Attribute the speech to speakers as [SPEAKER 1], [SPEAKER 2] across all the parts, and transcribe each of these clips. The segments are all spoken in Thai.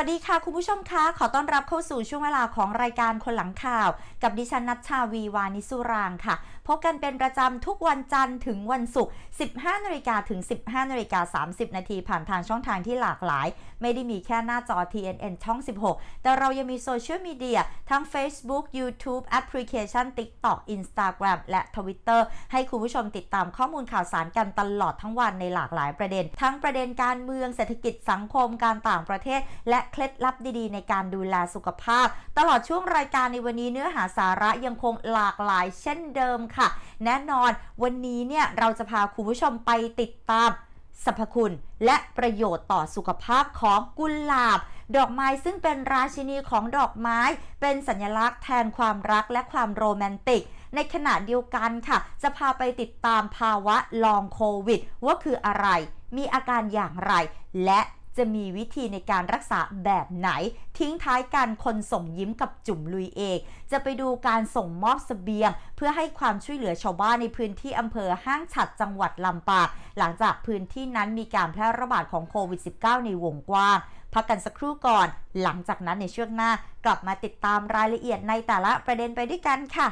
[SPEAKER 1] วัสดีค่ะ คุณผู้ชมคะ ขอต้อนรับเข้าสู่ช่วงเวลาของรายการคนหลังข่าว กับดิฉันนัชชาวีวานิสุรางค่ะ พบกันเป็นประจำทุกวันจันทร์ถึงวันศุกร์ 15นาฬิกาถึง 15นาฬิกา30 นาทีผ่านทางช่องทางที่หลากหลาย ไม่ได้มีแค่หน้าจอ TNN ช่อง 16 แต่เรายังมีโซเชียลมีเดียทั้ง Facebook YouTube แอปพลิเคชัน TikTok Instagram และ Twitter ให้คุณผู้ชมติดตามข้อมูลข่าวสารกันตลอดทั้งวันในหลากหลายประเด็น ทั้งประเด็นการเมืองเศรษฐกิจสังคมการต่างประเทศและเคล็ดลับดีๆ ในการดูแลสุขภาพ ตลอดช่วงรายการในวันนี้เนื้อหาสาระยังคงหลากหลายเช่นเดิมค่ะ แน่นอนวันนี้เนี่ยเราจะพาคุณผู้ชมไปติดตามสรรพคุณและประโยชน์ต่อสุขภาพของกุหลาบ ดอกไม้ซึ่งเป็นราชินีของดอกไม้ เป็นสัญลักษณ์แทนความรักและความโรแมนติก ในขณะเดียวกันค่ะ จะพาไปติดตามภาวะลองโควิด ว่าคืออะไร มีอาการอย่างไร และ จะมีวิธีในการรักษาแบบไหน ทิ้งท้ายกันคนส่งยิ้มกับจุ่มลุยเอกจะไปดูการส่งมอบสเสบียง เพื่อให้ความช่วยเหลือชาวบ้านในพื้นที่อำเภอห้างฉัดจังหวัดลำปางหลังจากพื้นที่นั้นมีการแพร่ระบาดของโควิด -19 ในวงกว้างพักกันสักครู่ก่อน หลังจากนั้นในช่วงหน้ากลับมาติดตามรายละเอียดในแต่ละประเด็นไปด้วยกันค่ะ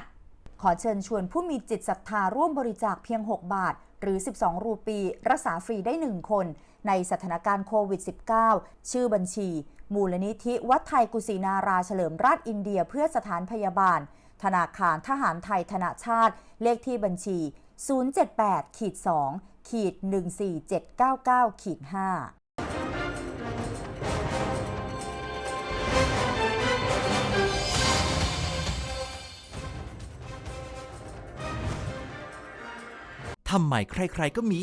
[SPEAKER 1] ขอเชิญชวนผู้มีจิตศรัทธาร่วมบริจาคเพียง 6 บาท หรือ 12 รูปี รักษาฟรีได้ 1 คน ในสถานการณ์โควิด -19 ชื่อบัญชี มูลนิธิวัดไทยกุศินาราเฉลิมราชอินเดียเพื่อสถานพยาบาล ธนาคารทหารไทยธนาชาติ เลขที่บัญชี 078ขีด2ขีด14799ขีด5
[SPEAKER 2] ทำไมใครๆก็มี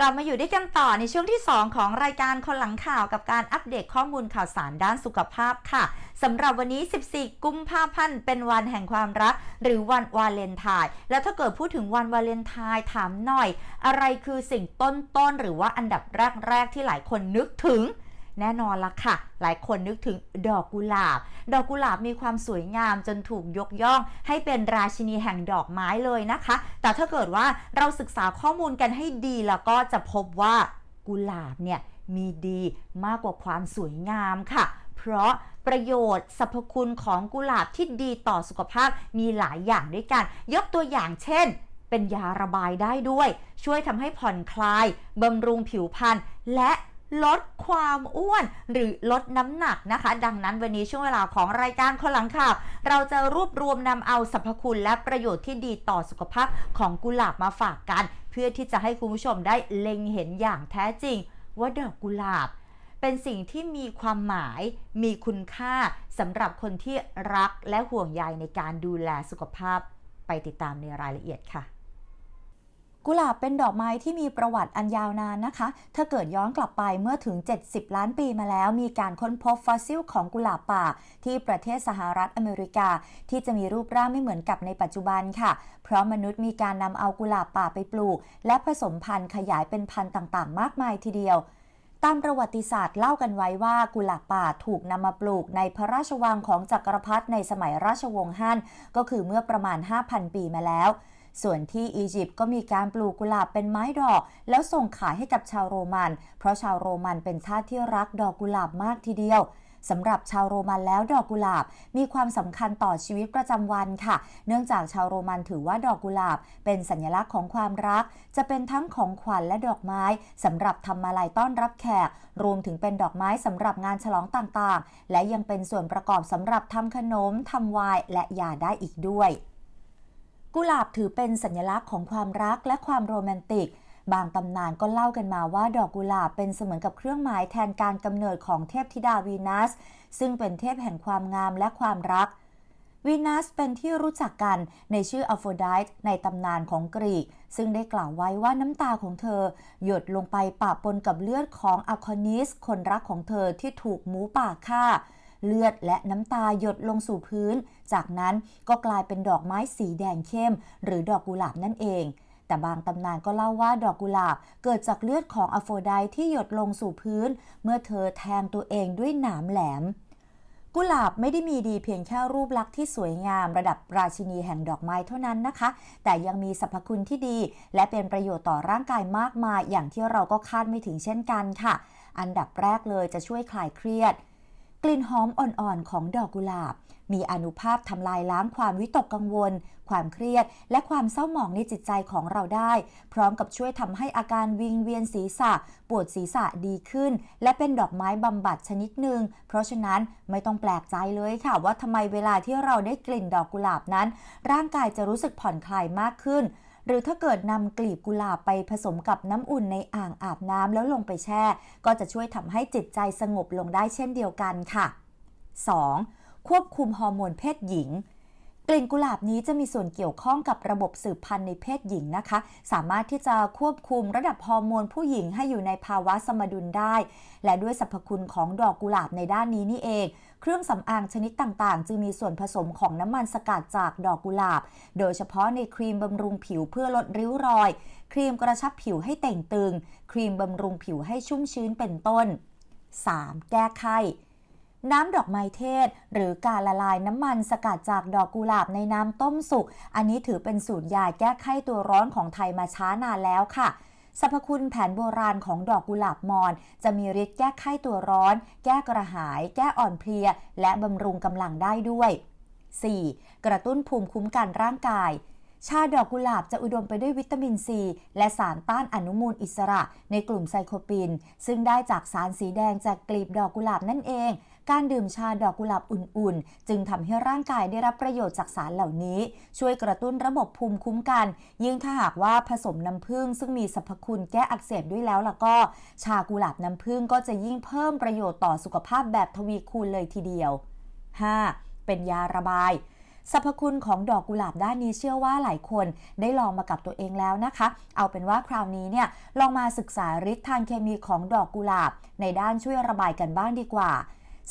[SPEAKER 1] กลับมาอยู่ด้วยกันต่อในช่วงที่ 2 ของรายการคนหลังข่าวกับการอัปเดตข้อมูลข่าวสารด้านสุขภาพค่ะสำหรับวันนี้ 14 กุมภาพันธ์เป็นวันแห่งความรัก หรือวันวาเลนไทน์แล้วถ้าเกิดพูดถึงวันวาเลนไทน์ถามหน่อย อะไรคือสิ่งต้นๆหรือว่าอันดับแรกๆที่หลายคนนึกถึง แน่นอนละค่ะ หลายคนนึกถึงดอกกุหลาบ ดอกกุหลาบมีความสวยงามจนถูกยกย่อง ให้เป็นราชินีแห่งดอกไม้เลยนะคะ แต่ถ้าเกิดว่าเราศึกษาข้อมูลกันให้ดีแล้วก็จะพบว่ากุหลาบเนี่ยมีดีมากกว่าความสวยงามค่ะ เพราะประโยชน์สรรพคุณของกุหลาบที่ดีต่อสุขภาพมีหลายอย่างด้วยกัน ยกตัวอย่างเช่น เป็นยาระบายได้ด้วย ช่วยทำให้ผ่อนคลายบำรุงผิวพรรณและ ลดความอ้วนหรือลดน้ำหนักนะคะ ดังนั้นวันนี้ช่วงเวลาของรายการคนหลังข่าวเราจะรวบรวมนำเอาสรรพคุณและประโยชน์ที่ดีต่อสุขภาพของกุหลาบมาฝากกัน เพื่อที่จะให้คุณผู้ชมได้เล็งเห็นอย่างแท้จริง ว่าดอกกุหลาบ เป็นสิ่งที่มีความหมาย มีคุณค่าสำหรับคนที่รักและห่วงใยในการดูแลสุขภาพ ไปติดตามในรายละเอียดค่ะ กุหลาบเป็นดอกไม้ที่มีประวัติอันยาวนานนะคะ ถ้าเกิดย้อนกลับไปเมื่อถึง 70 ล้านปีมาแล้ว มีการค้นพบฟอสซิลของกุหลาบป่า ที่ประเทศสหรัฐอเมริกา ที่จะมีรูปร่างไม่เหมือนกับในปัจจุบันค่ะ เพราะมนุษย์มีการนำเอากุหลาบป่าไปปลูก และผสมพันธุ์ขยายเป็นพันธุ์ต่างๆ มากมายทีเดียวตามประวัติศาสตร์เล่ากันไว้ว่ากุหลาบป่าถูกนำมาปลูกในพระราชวังของจักรพรรดิในสมัยราชวงศ์ฮั่นก็คือเมื่อประมาณ 5,000 ปีมาแล้ว ส่วนที่อียิปต์ก็มีการปลูกกุหลาบเป็นไม้ดอก แล้วส่งขายให้กับชาวโรมัน เพราะชาวโรมันเป็นชาติที่รักดอกกุหลาบมากทีเดียวสำหรับชาวโรมันแล้วดอกกุหลาบมีความสำคัญต่อชีวิตประจำวันค่ะ เนื่องจากชาวโรมันถือว่าดอกกุหลาบ เป็นสัญลักษณ์ของความรัก จะเป็นทั้งของขวัญและดอกไม้สำหรับทำมาลัยต้อนรับแขก รวมถึงเป็นดอกไม้สำหรับงานฉลองต่างๆ และยังเป็นส่วนประกอบสำหรับทำขนมทำไวน์และยาได้อีกด้วย กุหลาบถือเป็นสัญลักษณ์ของความรักและความโรแมนติก บางตำนานก็เล่ากันมาว่าดอกกุหลาบเป็นเสมือนกับเครื่องหมายแทนการกำเนิดของเทพธิดาวีนัส ซึ่งเป็นเทพแห่งความงามและความรักวีนัสเป็นที่รู้จักกันในชื่ออโฟไดต์ในตำนานของกรีก ซึ่งได้กล่าวไว้ว่าน้ำตาของเธอ หยดลงไปปะปนกับเลือดของอะคอนิส คนรักของเธอที่ถูกหมูป่าฆ่า เลือดและน้ำตาหยดลงสู่พื้น จากนั้นก็กลายเป็นดอกไม้สีแดงเข้ม หรือดอกกุหลาบนั่นเอง แต่บางตำนานก็เล่าว่าดอกกุหลาบเกิดจากเลือดของอโฟไดต์ที่หยดลงสู่พื้น เมื่อเธอแทงตัวเองด้วยหนามแหลมกุหลาบไม่ได้มีดีเพียงแค่รูปลักษณ์ที่สวยงามระดับราชินีแห่งดอกไม้เท่านั้นนะคะ แต่ยังมีสรรพคุณที่ดี และเป็นประโยชน์ต่อร่างกายมากมาย อย่างที่เราก็คาดไม่ถึงเช่นกันค่ะ อันดับแรกเลยจะช่วยคลายเครียด กลิ่นหอมอ่อนๆของดอกกุหลาบ มีอนุภาพทำลายล้างความวิตกกังวล ความเครียด และความเศร้าหมองในจิตใจของเราได้ พร้อมกับช่วยทำให้อาการวิงเวียนศีรษะ ปวดศีรษะดีขึ้น และเป็นดอกไม้บำบัดชนิดหนึ่ง เพราะฉะนั้นไม่ต้องแปลกใจเลยค่ะ ว่าทำไมเวลาที่เราได้กลิ่นดอกกุหลาบนั้น ร่างกายจะรู้สึกผ่อนคลายมากขึ้น หรือถ้าเกิดนำกลีบกุหลาบไปผสมกับน้ำอุ่นในอ่างอาบน้ำแล้วลงไปแช่ ก็จะช่วยทำให้จิตใจสงบลงได้เช่นเดียวกันค่ะ 2. ควบคุมฮอร์โมนเพศหญิงกลิ่นกุหลาบนี้จะมีส่วนเกี่ยวข้องกับระบบสืบพันธุ์ในเพศหญิงนะคะ สามารถที่จะควบคุมระดับฮอร์โมนผู้หญิงให้อยู่ในภาวะสมดุลได้ และด้วยสรรพคุณของดอกกุหลาบในด้านนี้นี่เอง เครื่องสำอางชนิดต่างๆ จึงมีส่วนผสมของน้ำมันสกัดจากดอกกุหลาบ โดยเฉพาะในครีมบำรุงผิวเพื่อลดริ้วรอย ครีมกระชับผิวให้เต่งตึง ครีมบำรุงผิวให้ชุ่มชื้นเป็นต้น 3. แก้ไขน้ำดอกไม้เทศ หรือการละลายน้ำมันสกัดจากดอกกุหลาบในน้ำต้มสุก อันนี้ถือเป็นสูตรยาแก้ไขตัวร้อนของไทยมาช้านานแล้วค่ะ สรรพคุณแผนโบราณของดอกกุหลาบมอน จะมีฤทธิ์แก้ไข้ตัวร้อน แก้กระหาย แก้อ่อนเพลีย และบำรุงกำลังได้ด้วย 4. กระตุ้นภูมิคุ้มกันร่างกายชาดอกกุหลาบจะอุดมไปด้วยวิตามินซี และสารต้านอนุมูลอิสระในกลุ่มไซโคปิน ซึ่งได้จากสารสีแดงจากกลีบดอกกุหลาบนั่นเอง การดื่มชาดอกกุหลาบอุ่นๆ จึงทำให้ร่างกายได้รับประโยชน์จากสารเหล่านี้ ช่วยกระตุ้นระบบภูมิคุ้มกัน ยิ่งถ้าหากว่าผสมน้ำผึ้งซึ่งมีสรรพคุณแก้อักเสบด้วยแล้วล่ะก็ชากุหลาบน้ำผึ้งก็จะยิ่งเพิ่มประโยชน์ต่อสุขภาพแบบทวีคูณเลยทีเดียว 5. เป็นยาระบายสรรพคุณของดอกกุหลาบด้านนี้เชื่อว่าหลายคนได้ลองมากับตัวเองแล้วนะคะ เอาเป็นว่าคราวนี้เนี่ยลองมาศึกษาฤทธิ์ทางเคมีของดอกกุหลาบ ในด้านช่วยระบายกันบ้างดีกว่า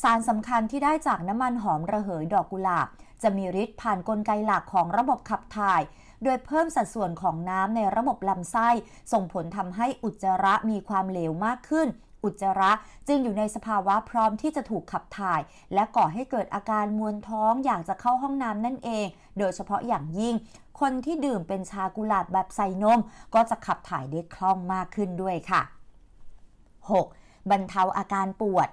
[SPEAKER 1] สารสำคัญที่ได้จากน้ำมันหอมระเหยดอกกุหลาบ จะมีฤทธิ์ผ่านนกลไกหลักของระบบขับถ่าย โดยเพิ่มสัดส่วนของน้ำในระบบลำไส้ ส่งผลทำให้อุจจาระมีความเหลวมากขึ้น อุจจาระจึงอยู่ในสภาวะพร้อมที่จะถูกขับถ่าย และก่อให้เกิดอาการมวนท้องอยากจะเข้าห้องน้ำนั่นเอง โดยเฉพาะอย่างยิ่ง คนที่ดื่มเป็นชากุหลาบแบบใส่นม ก็จะขับถ่ายได้คล่องมากขึ้นด้วยค่ะ 6. บรรเทาอาการปวด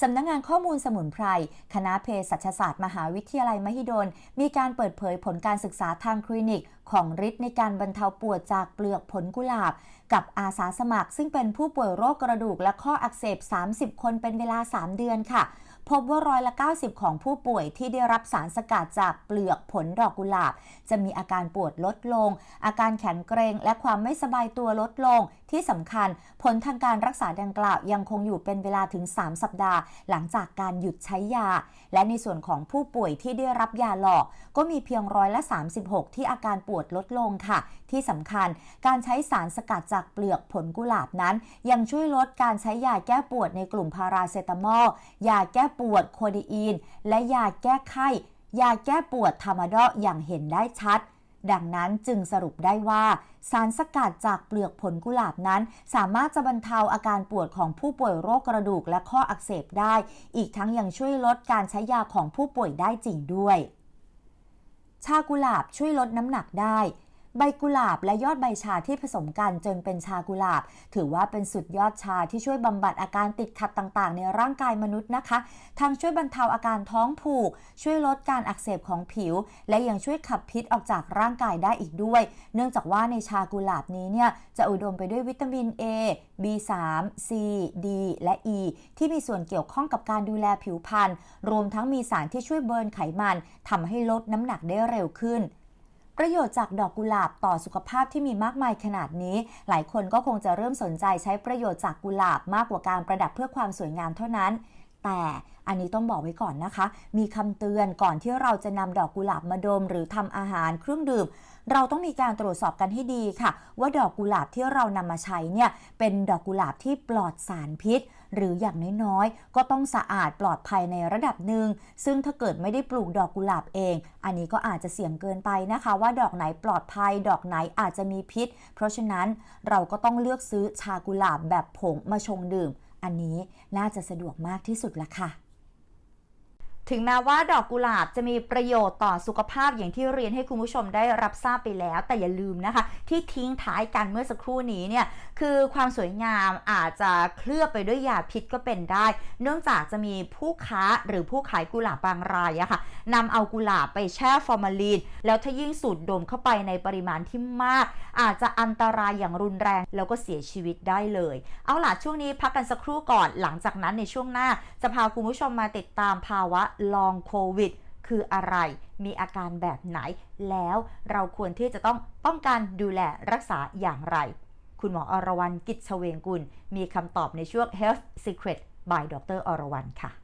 [SPEAKER 1] สำนักงงานข้อมูลสมุนไพร คณะเภสัชศาสตร์มหาวิทยาลัยมหิดล มีการเปิดเผยผลการศึกษาทางคลินิก ของฤทธิ์ในการบรรเทาปวดจากเปลือกผลกุหลาบ กับอาสาสมัคร ซึ่งเป็นผู้ป่วยโรคกระดูกและข้ออักเสบ 30 คนเป็นเวลา 3 เดือนค่ะ พบว่าร้อยละ 90 ของผู้ป่วยที่ได้รับสารสกัดจากเปลือกผลดอกกุหลาบ จะมีอาการปวดลดลง อาการแข็งเกรง และความไม่สบายตัวลดลง ที่สำคัญ ผลทางการรักษาดังกล่าวยังคงอยู่เป็นเวลาถึง 3 สัปดาห์ หลังจากการหยุดใช้ยา และในส่วนของผู้ป่วยที่ได้รับยาหลอก ก็มีเพียงร้อยละ 36 ที่อาการปวดลดลงค่ะ ที่สำคัญการใช้สารสกัดจากเปลือกผลกุหลาบนั้น ยังช่วยลดการใช้ยาแก้ปวดในกลุ่มพาราเซตามอล ยาแก้ปวดโคเดอีน และยาแก้ไข้ ยาแก้ปวดทามดออย่างเห็นได้ชัดดังนั้นจึงสรุปได้ว่า สารสกัดจากเปลือกผลกุหลาบนั้น สามารถจะบรรเทาอาการปวดของผู้ป่วยโรคกระดูกและข้ออักเสบได้ อีกทั้งยังช่วยลดการใช้ยาของผู้ป่วยได้จริงด้วย ชากุหลาบช่วยลดน้ำหนักได้
[SPEAKER 3] ใบกุหลาบและยอดใบชาที่ผสมกันจนเป็นชากุหลาบ ถือว่าเป็นสุดยอดชาที่ช่วยบำบัดอาการติดขัดต่างๆ ในร่างกายมนุษย์นะคะทั้งช่วยบรรเทาอาการท้องผูก ช่วยลดการอักเสบของผิว และยังช่วยขับพิษออกจากร่างกายได้อีกด้วย เนื่องจากว่าในชากุหลาบนี้เนี่ยจะอุดมไปด้วยวิตามิน A B3 C D และ E ที่มีส่วนเกี่ยวข้องกับการดูแลผิวพรรณรวมทั้งมีสารที่ช่วยเบิร์นไขมันทำให้ลดน้ำหนักได้เร็วขึ้น ประโยชน์จากดอกกุหลาบต่อสุขภาพที่มีมากมายขนาดนี้ หลายคนก็คงจะเริ่มสนใจใช้ประโยชน์จากกุหลาบมากกว่าการประดับเพื่อความสวยงามเท่านั้น แต่อันนี้ต้องบอกไว้ก่อนนะคะ มีคำเตือนก่อนที่เราจะนำดอกกุหลาบมาดม หรือทำอาหารเครื่องดื่ม เราต้องมีการตรวจสอบกันให้ดีค่ะ ว่าดอกกุหลาบที่เรานำมาใช้เนี่ยเป็นดอกกุหลาบที่ปลอดสารพิษ หรืออย่างน้อยๆ ก็ต้องสะอาดปลอดภัยในระดับหนึ่ง ซึ่งถ้าเกิดไม่ได้ปลูกดอกกุหลาบเอง อันนี้ก็อาจจะเสี่ยงเกินไปนะคะ ว่าดอกไหนปลอดภัย ดอกไหนอาจจะมีพิษ เพราะฉะนั้นเราก็ต้องเลือกซื้อชากุหลาบแบบผงมาชงดื่ม อันนี้น่าจะสะดวกมากที่สุดละค่ะ
[SPEAKER 1] ถึงแม้ว่าดอกกุหลาบจะมีประโยชน์ต่อสุขภาพอย่างที่เรียนให้คุณผู้ชมได้รับทราบไปแล้ว แต่อย่าลืมนะคะ ที่ทิ้งท้ายกันเมื่อสักครู่นี้เนี่ยคือความสวยงามอาจจะเคลือบไปด้วยยาพิษก็เป็นได้ เนื่องจากจะมีผู้ค้าหรือผู้ขายกุหลาบบางรายอะค่ะนำเอากุหลาบไปแช่ฟอร์มาลีน แล้วถ้ายิ่งสูดดมเข้าไปในปริมาณที่มาก อาจจะอันตรายอย่างรุนแรง แล้วก็เสียชีวิตได้เลย เอาล่ะช่วงนี้พักกันสักครู่ก่อนหลังจากนั้นในช่วงหน้า จะพาคุณผู้ชมมาติดตามภาวะลองโควิดคืออะไร มีอาการแบบไหน แล้วเราควรที่จะต้องป้องกันดูแลรักษาอย่างไร คุณหมออรวรรณกิจเฉวงกุล มีคำตอบในช่วง Health Secret by ดรอรวรรณค่ะ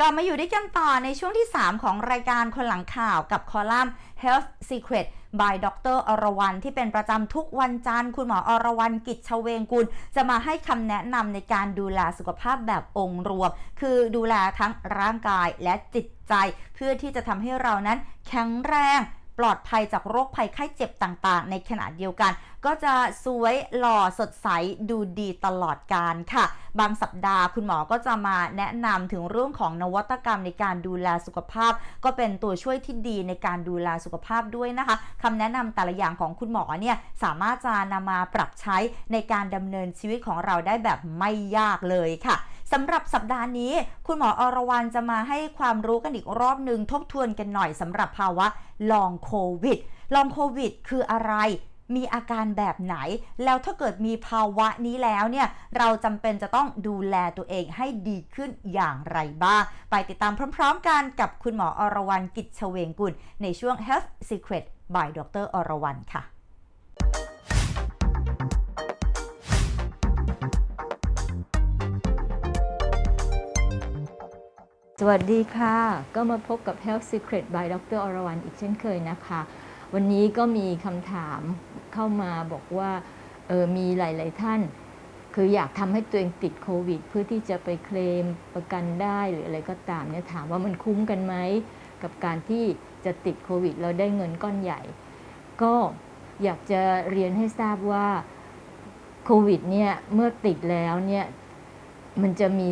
[SPEAKER 1] กลับมาอยู่ด้วยกันต่อในช่วงที่ 3 ของรายการคนหลังข่าวกับคอลัมน์ Health Secret by ดรอรวรรณที่เป็นประจำทุกวันจันทร์คุณหมออรวรรณกิจเวงกุล จะมาให้คำแนะนำในการดูแลสุขภาพแบบองค์รวม คือดูแลทั้งร่างกายและจิตใจ เพื่อที่จะทำให้เรานั้นแข็งแรง ปลอดภัยจากโรคภัยไข้เจ็บต่างๆ ในขณะเดียวกัน ก็จะสวยหล่อสดใสดูดีตลอดการค่ะ บางสัปดาห์คุณหมอก็จะมาแนะนำถึงเรื่องของนวัตกรรมในการดูแลสุขภาพ ก็เป็นตัวช่วยที่ดีในการดูแลสุขภาพด้วยนะคะคำแนะนำแต่ละอย่างของคุณหมอเนี่ยสามารถจะนำมาปรับใช้ในการดำเนินชีวิตของเราได้แบบไม่ยากเลยค่ะ สำหรับสัปดาห์นี้ คุณหมออรวรรณจะมาให้ความรู้กันอีกรอบหนึ่งทบทวนกันหน่อยสำหรับภาวะลองโควิด ลองโควิด คืออะไรมีอาการแบบไหน แล้วถ้าเกิดมีภาวะนี้แล้วเนี่ย เราจำเป็นจะต้องดูแลตัวเองให้ดีขึ้นอย่างไรบ้าง ไปติดตามพร้อมๆกันกับคุณหมออรวรรณกิจเฉวงกุลในช่วง Health Secret by ดรอรวรรณค่ะ
[SPEAKER 4] สวัสดีค่ะ ก็มาพบกับ Health Secret by ดรอรวรรณอีกเช่นเคยนะคะ วันนี้ก็มีคำถามเข้ามาบอกว่าเออมีหลาย ๆ ท่าน คืออยากทำให้ตัวเองติดโควิด เพื่อที่จะไปเคลมประกันได้หรืออะไรก็ตามเนี่ยถามว่ามันคุ้มกันไหม กับการที่จะติดโควิด เราได้เงินก้อนใหญ่ ก็อยากจะเรียนให้ทราบว่าโควิดเนี่ยเมื่อติดแล้วเนี่ยมันจะมี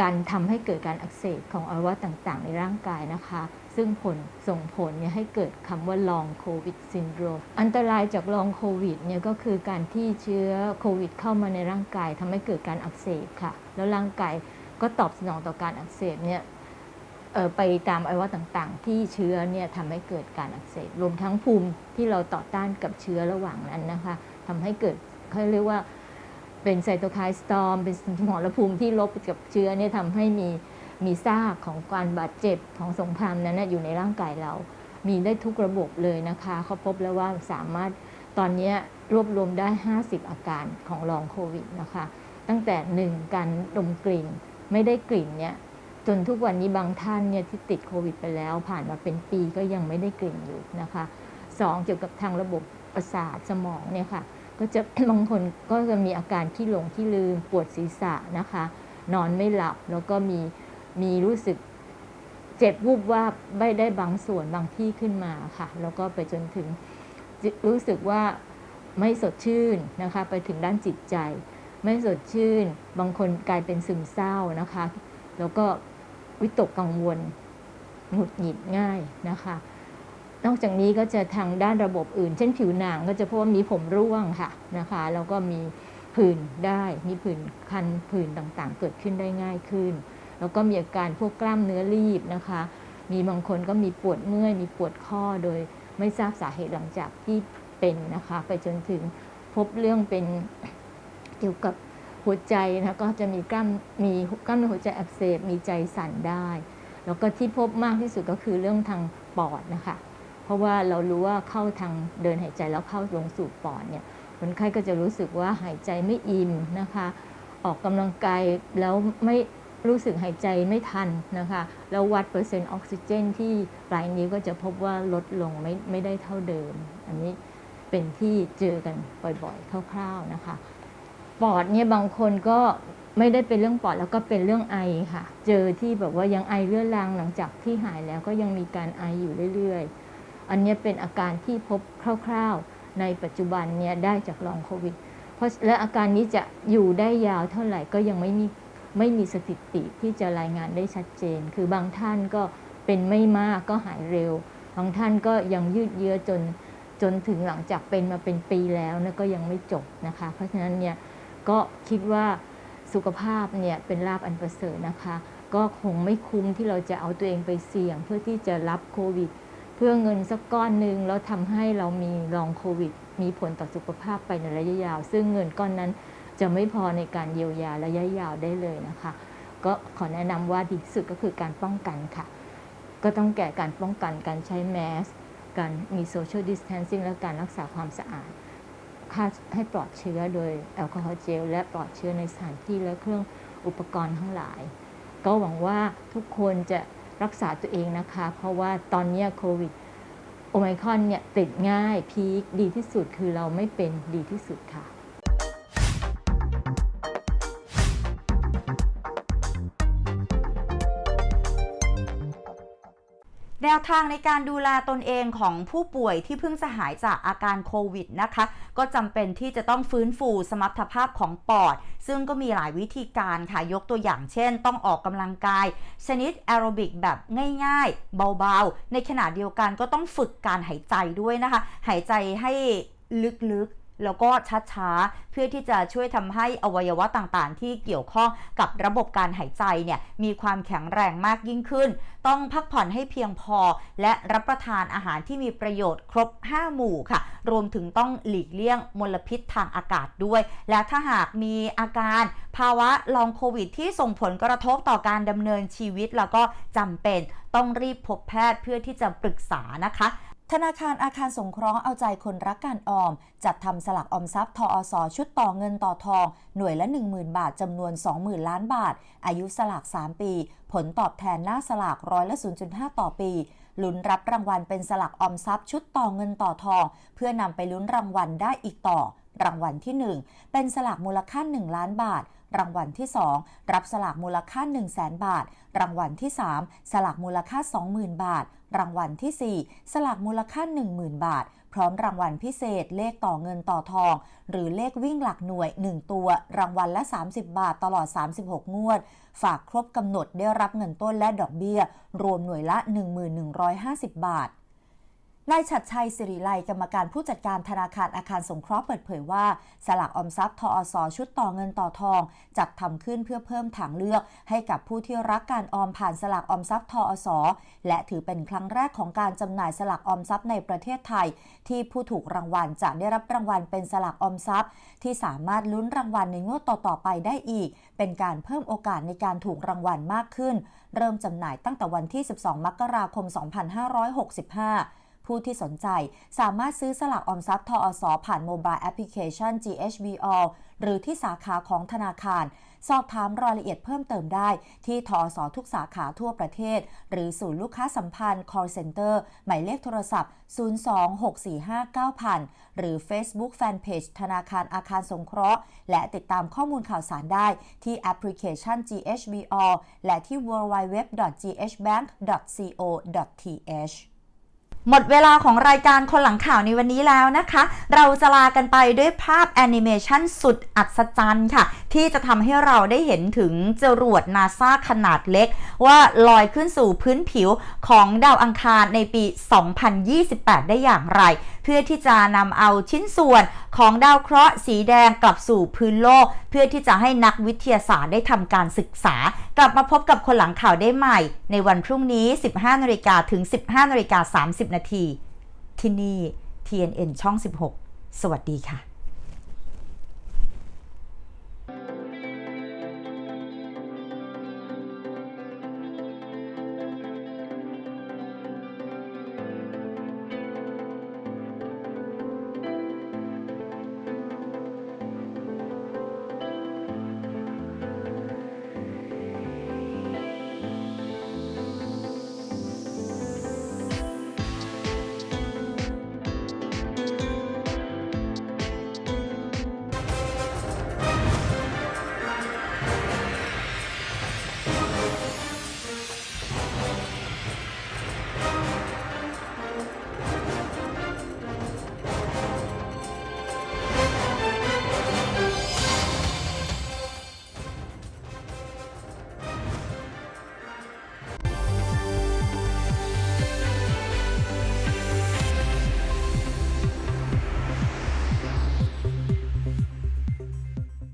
[SPEAKER 4] การทำให้เกิดการอักเสบของอวัยวะต่างๆ ในร่างกายนะคะ ซึ่งผลส่งผลเนี่ยให้เกิดคำว่า long covid syndrome อันตรายจาก long covid เนี่ยก็คือการที่เชื้อโควิดเข้ามาในร่างกายทำให้เกิดการอักเสบค่ะ แล้วร่างกายก็ตอบสนองต่อการอักเสบเนี่ยไปตามอวัยวะต่างๆ ที่เชื้อเนี่ยทำให้เกิดการอักเสบรวมทั้งภูมิที่เราต่อต้านกับเชื้อระหว่างนั้นนะคะทำให้เกิดเขาเรียกว่า เป็นไซโตไคน์สตอมเป็นสมองและภูมิที่ลบกับเชื้อเนี่ยทำให้มีมีซากของการบาดเจ็บของสงครามนั้นนะอยู่ในร่างกายเรา มีได้ทุกระบบเลยนะคะเขาพบแล้วว่าสามารถตอนนี้รวบรวมได้ 50 อาการของลองโควิดนะคะ ตั้งแต่หนึ่งการดมกลิ่น ไม่ได้กลิ่นเนี่ยจนทุกวันนี้บางท่านเนี่ยที่ติดโควิดไปแล้ว ผ่านมาเป็นปีก็ยังไม่ได้กลิ่นอยู่นะคะสองเกี่ยวกับทางระบบประสาทสมองเนี่ยค่ะ ก็จะบางคนก็จะมีอาการที่หลงที่ลืมปวดศีรษะนะคะ นอนไม่หลับแล้วก็มีมีรู้สึกเจ็บวูบวาบไม่ได้บางส่วนบางที่ขึ้นมาค่ะ แล้วก็ไปจนถึงรู้สึกว่าไม่สดชื่นนะคะ ไปถึงด้านจิตใจ ไม่สดชื่น บางคนกลายเป็นซึมเศร้านะคะ แล้วก็วิตกกังวลหงุดหงิดง่ายนะคะ นอกจากนี้ก็จะทางด้านระบบอื่น เช่นผิวหนังก็จะพบว่ามีผมร่วงค่ะนะคะแล้วก็มีผื่นได้มีผื่นคันผื่นต่างๆ เกิดขึ้นได้ง่ายขึ้น แล้วก็มีอาการพวกกล้ามเนื้อรีบนะคะ มีบางคนก็มีปวดเมื่อย มีปวดข้อโดยไม่ทราบสาเหตุหลังจากที่เป็นนะคะ ไปจนถึงพบเรื่องเป็นเกี่ยวกับหัวใจนะก็จะมีกล้ามมีกล้ามเนื้อหัวใจอักเสบมีใจสั่นได้ แล้วก็ที่พบมากที่สุดก็คือเรื่องทางปอดนะคะ เพราะว่าเรารู้ว่าเข้าทางเดินหายใจแล้วเข้าลงสู่ปอดเนี่ยคนไข้ก็จะรู้สึกว่าหายใจไม่อิ่มนะคะ ออกกำลังกายแล้วไม่รู้สึกหายใจไม่ทันนะคะแล้ววัดเปอร์เซ็นต์ออกซิเจนที่ปลายนิ้วก็จะพบว่าลดลงไม่ไม่ได้เท่าเดิม อันนี้เป็นที่เจอกันบ่อยๆคร่าวๆนะคะ ปอดเนี่ยบางคนก็ไม่ได้เป็นเรื่องปอดแล้วก็เป็นเรื่องไอค่ะ เจอที่แบบว่ายังไอเรื้อรังหลังจากที่หายแล้วก็ยังมีการไออยู่เรื่อยๆ อันนี้เป็นอาการที่พบคร่าวๆ ในปัจจุบันเนี่ยได้จากลองโควิด เพราะและอาการนี้จะอยู่ได้ยาวเท่าไหร่ก็ยังไม่มีไม่มีสถิติที่จะรายงานได้ชัดเจน คือบางท่านก็เป็นไม่มากก็หายเร็ว บางท่านก็ยังยืดเยื้อจนจนถึงหลังจากเป็นมาเป็นปีแล้วนะก็ยังไม่จบนะคะ เพราะฉะนั้นเนี่ยก็คิดว่าสุขภาพเนี่ยเป็นลาบอันประเสริฐนะคะ ก็คงไม่คุ้มที่เราจะเอาตัวเองไปเสี่ยงเพื่อที่จะรับโควิด เพื่อเงินสักก้อนหนึ่งแล้วทำให้เรามีลองโควิด มีผลต่อสุขภาพไปในระยะยาว ซึ่งเงินก้อนนั้นจะไม่พอในการเยียวยาระยะยาวได้เลยนะคะ ก็ขอแนะนำว่าดีที่สุดก็คือการป้องกันค่ะ ก็ต้องแก่การป้องกันการใช้แมสการมีโซเชียลดิส a ทนซิ่งและการรักษาความสะอาดฆ่าให้ปลอดเชื้อโดยแอลกอฮอล์เจลและปลอดเชื้อในสถานที่และเครื่องอุปกรณ์ทั้งหลาย ก็หวังว่าทุกคนจะ รักษาตัวเองนะคะ เพราะว่าตอนนี้โควิดโอไมคอนเนี่ยติดง่ายพีคดีที่สุดคือเราไม่เป็นดีที่สุดค่ะ
[SPEAKER 1] วทางในการดูแลตนเองของผู้ป่วยที่เพิ่งจะหายจากอาการโควิดนะคะ ก็จำเป็นที่จะต้องฟื้นฟูสมรรถภาพของปอด ซึ่งก็มีหลายวิธีการค่ะ ยกตัวอย่างเช่น ต้องออกกำลังกาย ชนิดแอโรบิกแบบง่ายๆ เบาๆ ในขณะเดียวกันก็ต้องฝึกการหายใจด้วยนะคะ หายใจให้ลึกๆ แล้วก็ช้าๆ เพื่อที่จะช่วยทำให้อวัยวะต่างๆ ที่เกี่ยวข้องกับระบบการหายใจเนี่ยมีความแข็งแรงมากยิ่งขึ้น ต้องพักผ่อนให้เพียงพอ และรับประทานอาหารที่มีประโยชน์ครบ 5 หมู่ค่ะ รวมถึงต้องหลีกเลี่ยงมลพิษทางอากาศด้วย และถ้าหากมีอาการ ภาวะลองโควิดที่ส่งผลกระทบต่อการดำเนินชีวิตแล้วก็จำเป็นต้องรีบพบแพทย์เพื่อที่จะปรึกษานะคะ
[SPEAKER 3] ธนาคารอาคารสงเคราะห์เอาใจคนรักการออม จัดทำสลักออมทรัพย์ทอสชุดต่อเงินต่อทอง หน่วยละ 10,000 บาทจำนวน 20,000 ล้านบาท อายุสลาก 3 ปี ผลตอบแทนหน้าสลากร้อยละ 0.5 ต่อปีลุ้นรับรางวัลเป็นสลักออมทรัพย์ชุดต่อเงินต่อทอง เพื่อนำไปลุ้นรางวัลได้อีกต่อ
[SPEAKER 1] รางวัลที่ 1 เป็นสลากมูลค่า 1 ล้านบาท รางวัลที่ 2 รับสลากมูลค่า 1 0 0 0 0แบาท รางวัลที่ 3 สลากมูลค่า 20,000 บาท รางวัลที่ 4 สลากมูลค่า 10,000 บาท พร้อมรางวัลพิเศษเลขต่อเงินต่อทอง หรือเลขวิ่งหลักหน่วย 1 ตัว รางวัลละ 30 บาทตลอด 36 งวด ฝากครบกำหนดได้รับเงินต้นและดอกเบี้ย รวมหน่วยละ 1150 บาท นายชัดชัยสิริไลกรรมการผู้จัดการธนาคารอาคารสงเคราะห์เปิดเผยว่า สลากออมทรัพย์ทอสชุดต่อเงินต่อทอง จัดทำขึ้นเพื่อเพิ่มทางเลือก ให้กับผู้ที่รักการออมผ่านสลากออมทรัพย์ทอสและถือเป็นครั้งแรกของการจำหน่ายสลากออมทรัพย์ในประเทศไทย ที่ผู้ถูกรางวัลจะได้รับรางวัลเป็นสลากออมทรัพย์ ที่สามารถลุ้นรางวัลในงวดต่อๆไปได้อีก เป็นการเพิ่มโอกาสในการถูกรางวัลมากขึ้น เริ่มจำหน่ายตั้งแต่วันที่ 12 มกราคม 2565 ผู้ที่สนใจ สามารถซื้อสลากออมทรัพย์ทอสผ่านโมบายแอปพลิเคชัน GHB All หรือที่สาขาของธนาคาร สอบถามรายละเอียดเพิ่มเติมได้ ที่ทอสทุกสาขาทั่วประเทศ หรือศูนย์ลูกค้าสัมพันธ์ call center หมายเลขโทรศัพท์ 026459000 หรือ Facebook Fanpage ธนาคารอาคารสงเคราะห์ และติดตามข้อมูลข่าวสารได้ที่แอปพลิเคชัน GHB All และที่ www.ghbank.co.th
[SPEAKER 5] หมดเวลาของรายการคนหลังข่าวในวันนี้แล้วนะคะ เราจะลากันไปด้วยภาพแอนิเมชันสุดอัศจรรย์ค่ะ ที่จะทำให้เราได้เห็นถึงจรวดนาซาขนาดเล็ก ว่าลอยขึ้นสู่พื้นผิวของดาวอังคารในปี 2028 ได้อย่างไร เพื่อที่จะนำเอาชิ้นส่วนของดาวเคราะห์สีแดงกลับสู่พื้นโลก เพื่อที่จะให้นักวิทยาศาสตร์ได้ทำการศึกษา กลับมาพบกับคนหลังข่าวได้ใหม่ ในวันพรุ่งนี้ 15นาฬิกาถึง 15นาฬิกา30นาทีที่นี่ TNN ช่อง 16 สวัสดีค่ะ